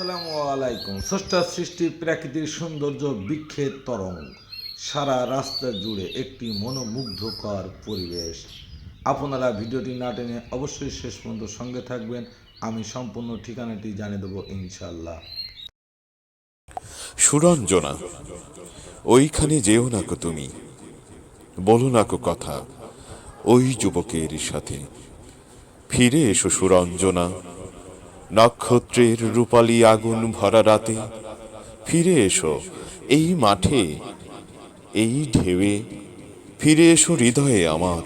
আসসালামু আলাইকুম। স্রষ্টার সৃষ্টি প্রাকৃতিক সৌন্দর্য বৃক্ষের তরঙ্গ। সারা রাস্তা জুড়ে একটি মনোমুগ্ধকর পরিবেশ। আপনারা ভিডিওটি না টেনে অবশ্যই শেষ পর্যন্ত সঙ্গে থাকবেন। আমি সম্পূর্ণ ঠিকানাটি জানিয়ে দেবো ইনশাল্লাহ সুরঞ্জনা, ওইখানে যেও না কো তুমি। বলো না কো কথা। ওই যুবকের সাথে। ফিরে এসো সুরঞ্জনা। নক্ষত্রের রূপালি আগুন ভরা রাতে ফিরে এসো এই মাঠে, এই ঢেউয়ে। ফিরে এসো হৃদয়ে আমার।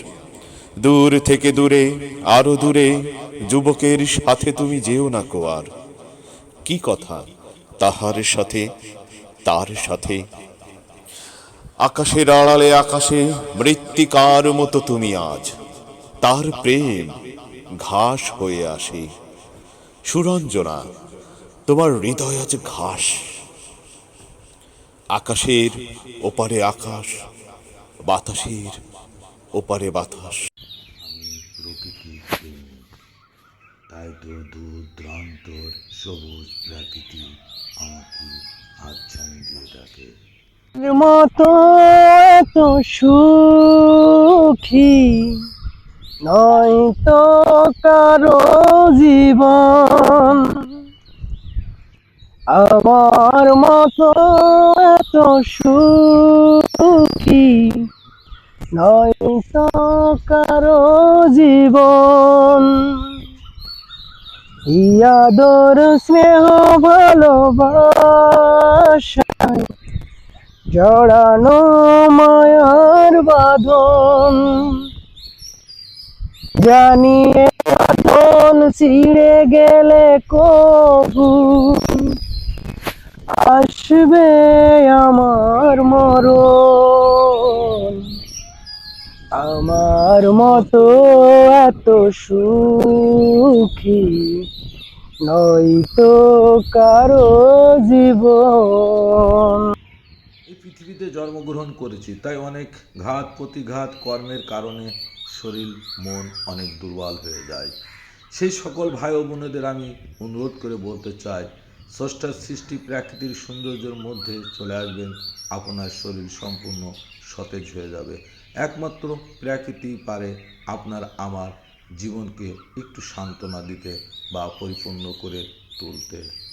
দূর থেকে দূরে, আরও দূরে, যুবকের সাথে তুমি যেও না কো আর। কি কথা তাহার সাথে, তার সাথে? আকাশের আড়ালে আকাশে মৃত্তিকার মতো তুমি আজ। তার প্রেম ঘাস হয়ে আসে। সুরঞ্জনা তোমার হৃদয় আজ ঘাস। আকাশের ওপারে আকাশ বাতাসের ওপারে বাতাস। আমি প্রকৃতির প্রেমী তাই তো দূর দূরান্তর সবুজ প্রাকৃতি আমাকে হাতছানি দিয়ে ডাকে। মতো এত সুখী নয় তো কারও জীবন। আমার মতো এত সুখী। নয় তো কারও জীবন। ইয়াদর স্নেহ ভালোবাসায় জড়ানো মায়ার বাঁধন। জানিয়ে বাঁধন ছিঁড়ে গেলে কবু? আসবে আমার মরণ। আমার মতো এত সুখী নয়তো কারও জীবন। এই পৃথিবীতে জন্মগ্রহণ করেছি, তাই অনেক ঘাত, প্রতিঘাত, কর্মের কারণে শরীর, মন অনেক দুর্বল হয়ে যায়। সেই সকল ভাই ও বোনেদের আমি অনুরোধ করে বলতে চাই, স্রষ্টার সৃষ্টি প্রাকৃতিক সৌন্দর্যের মধ্যে চলে আসবেন, আপনার শরীর সম্পূর্ণ সতেজ হয়ে যাবে। একমাত্র প্রকৃতি পারে আপনার আমার জীবনকে একটু সান্ত্বনা দিতে বা পরিপূর্ণ করে তুলতে।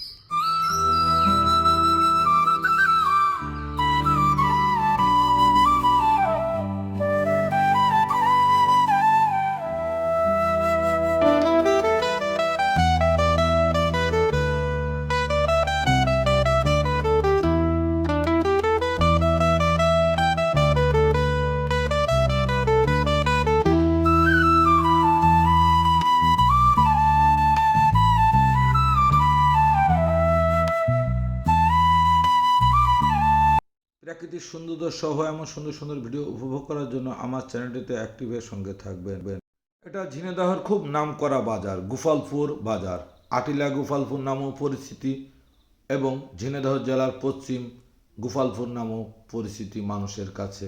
সৌন্দর্য সহ এমন সুন্দর সুন্দর ভিডিও উপভোগ করার জন্য আমার চ্যানেলটিতে অ্যাক্টিভের সঙ্গে থাকবেন। এটা ঝিনেদাহর খুব নামকরা বাজার গুফালপুর বাজার। আটিলা গুফালপুর নামেও পরিচিতি এবং ঝিনেদহ জেলার পশ্চিম গুফালপুর নামেও পরিচিতি মানুষের কাছে।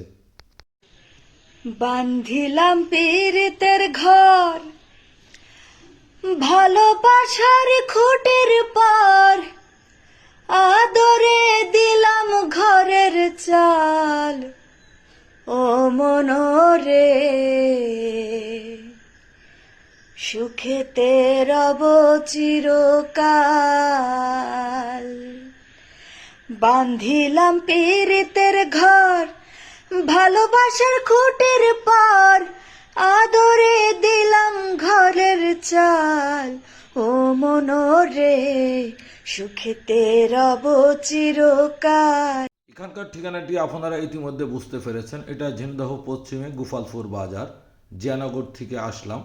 বান্ধিলাম পীড়িতের ঘর, ভালোবাসার খুঁটির পার, আদরে দিলাম ঘরের চাল, ও মনরে। সুখেতে রব চিরকাল। বান্ধিলাম পীড়িতের ঘর, ভালোবাসার খুঁটির পার, আদরে দিলাম ঘরের চাল। ও মনরে, সুখেতে রব চিরকাল। এখানকার ঠিকানাটি আপনারা ইতিমধ্যে বুঝতে পেরেছেন। এটা ঝিনদহ পশ্চিমে গুফালপুর বাজার, জিয়ানগর থেকে আসলাম।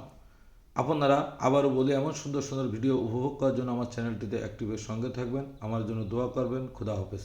আপনারা আবারও বলি, এমন সুন্দর সুন্দর ভিডিও উপভোগ করার জন্য আমার চ্যানেলটিতে অ্যাক্টিভের সঙ্গে থাকবেন। আমার জন্য দোয়া করবেন। খুদা হাফেজ।